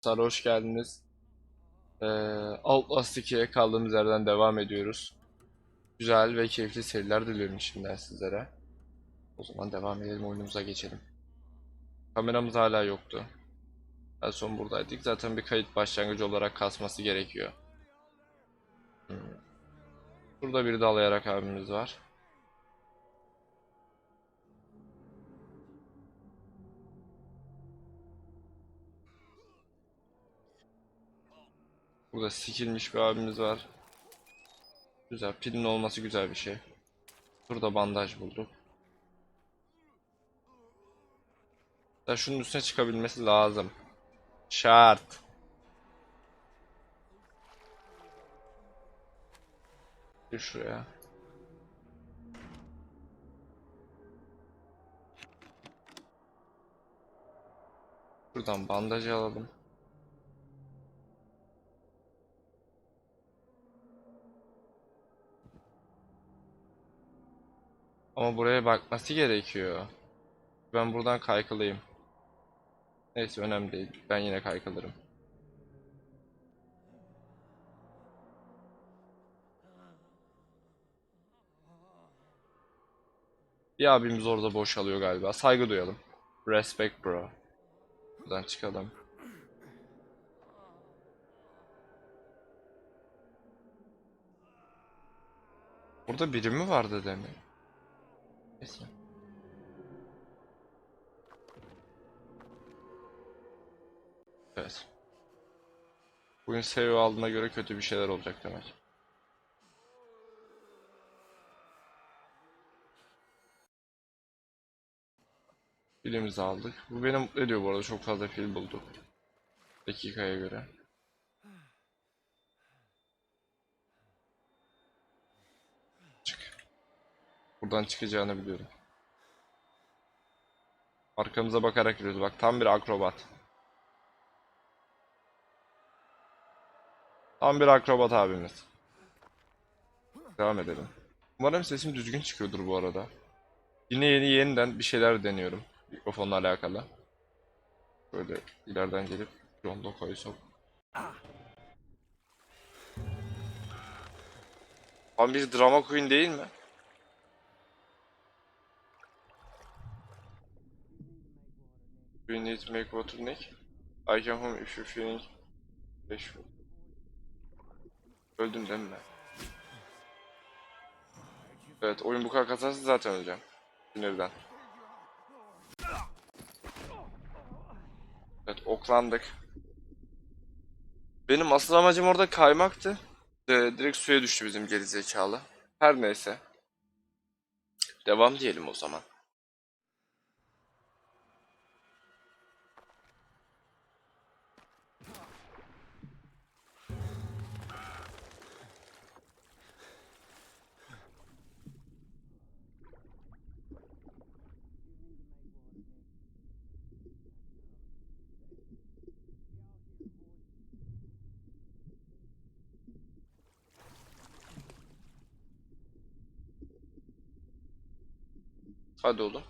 Sarı hoş geldiniz. Ee, Outlast 2'ye kaldığımız yerden devam ediyoruz. Güzel ve keyifli seyirler diliyorum şimdiden sizlere. O zaman devam edelim oyunumuza geçelim. Kameramız hala yoktu. En son buradaydık. Zaten bir kayıt başlangıcı olarak kasması gerekiyor. Hmm. Burada bir dalayarak abimiz var. Burada sikilmiş bir abimiz var. Güzel. Pilin olması güzel bir şey. Burada bandaj bulduk. Da şunun üstüne çıkabilmesi lazım. Şart. Bir şuraya. Buradan bandajı alalım. Ama buraya bakması gerekiyor. Ben buradan kaykılayım. Neyse önemli değil. Ben yine kaykılırım. Bir abimiz orada boşalıyor galiba. Saygı duyalım. Respect bro. Buradan çıkalım. Burada biri mi vardı demin? Neyse. Evet. Bugün seviye aldığına göre kötü bir şeyler olacak demek. Filimizi aldık. Bu beni mutlu ediyor bu arada. Çok fazla fil bulduk. Dakikaya göre. Buradan çıkacağını biliyorum. Arkamıza bakarak yürüyoruz. Bak tam bir akrobat. Tam bir akrobat abimiz. Devam edelim. Umarım sesim düzgün çıkıyordur bu arada. Yine yeni yeniden bir şeyler deniyorum. Mikrofonla alakalı. Böyle ileriden gelip John koysam. Abi bir drama queen değil mi? You need to make bottleneck. I can home if you feeling bashful. Öldüm değil mi? Evet oyun bu kadar kasarsa zaten öleceğim. Sinirden. Evet oklandık. Benim asıl amacım orada kaymaktı. De, direkt suya düştü bizim gerizekalı. Her neyse. Devam diyelim o zaman. Hadi oğlum.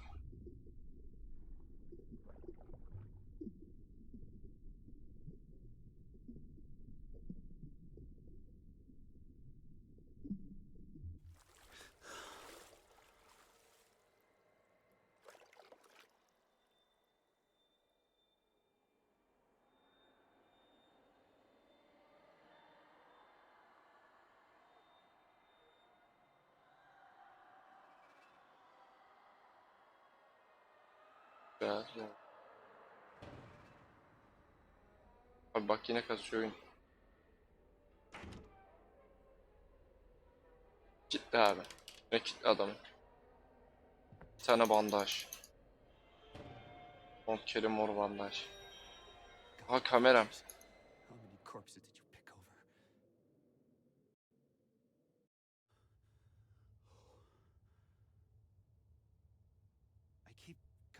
Ya. Abi bak yine kasıyor oyun. Kitle abi. Ne kitle adamı. Bir tane bandaj. 10 kere mor bandaj. Ha kameram.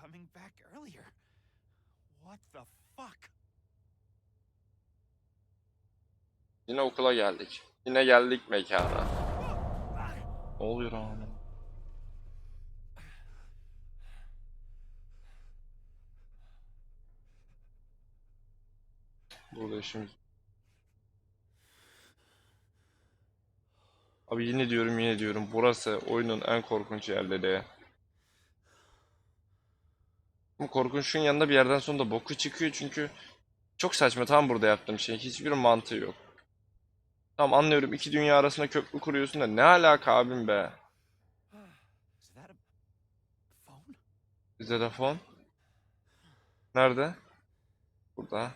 Coming back earlier. What the fuck? Yine okula geldik. Yine geldik mekana. Ne oluyor abi? Burada işimiz. Abi yine diyorum yine diyorum. Burası oyunun en korkunç yerleri. Bu korkunçluğun yanında bir yerden sonra da boku çıkıyor çünkü çok saçma tam burada yaptığım şey. Hiçbir mantığı yok. Tamam anlıyorum iki dünya arasında köprü kuruyorsun da ne alaka abim be? Is that a phone? Bizde de fon. Nerede? Burada.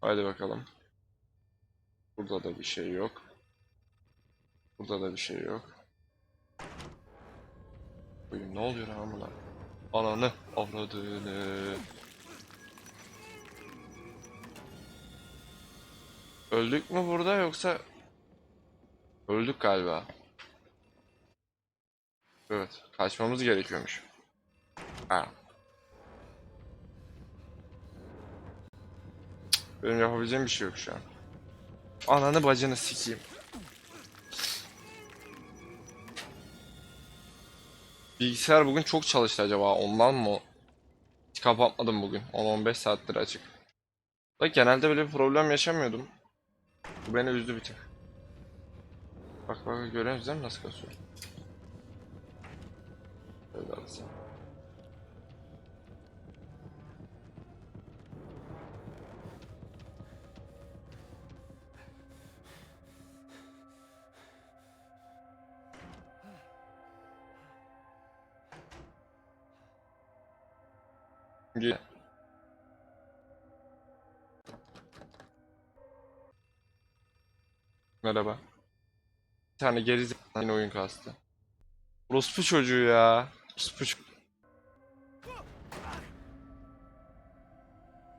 Haydi bakalım. Burada da bir şey yok. Burada da bir şey yok. Oyun ne oluyor buna? Ananı avradını. Öldük mü burada yoksa Öldük galiba. Evet, kaçmamız gerekiyormuş. Ha. Benim yapabileceğim bir şey yok şu an. Ananı bacını sikeyim. Bilgisayar bugün çok çalıştı acaba ondan mı? Hiç kapatmadım bugün. 10-15 saattir açık. Da genelde böyle bir problem yaşamıyordum. Bu beni üzdü bir tık. Bak bak görüyor musun değil mi nasıl kasıyor? Öyle alsın. Ge- Merhaba. Bir tane geri yine oyun kastı. Orospu çocuğu ya. Orospu çocuğu.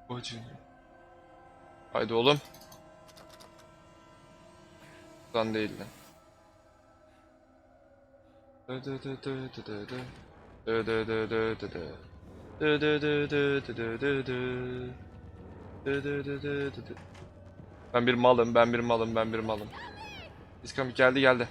Bacı. Haydi oğlum. Buradan değil lan. Dı dı dı dı dı dı dı. Dı dı dı dı dı dı dı dı dı dı dı. Dı dı dı dı dı dı. Ben bir malım, ben bir malım, ben bir malım. İskamik geldi geldi.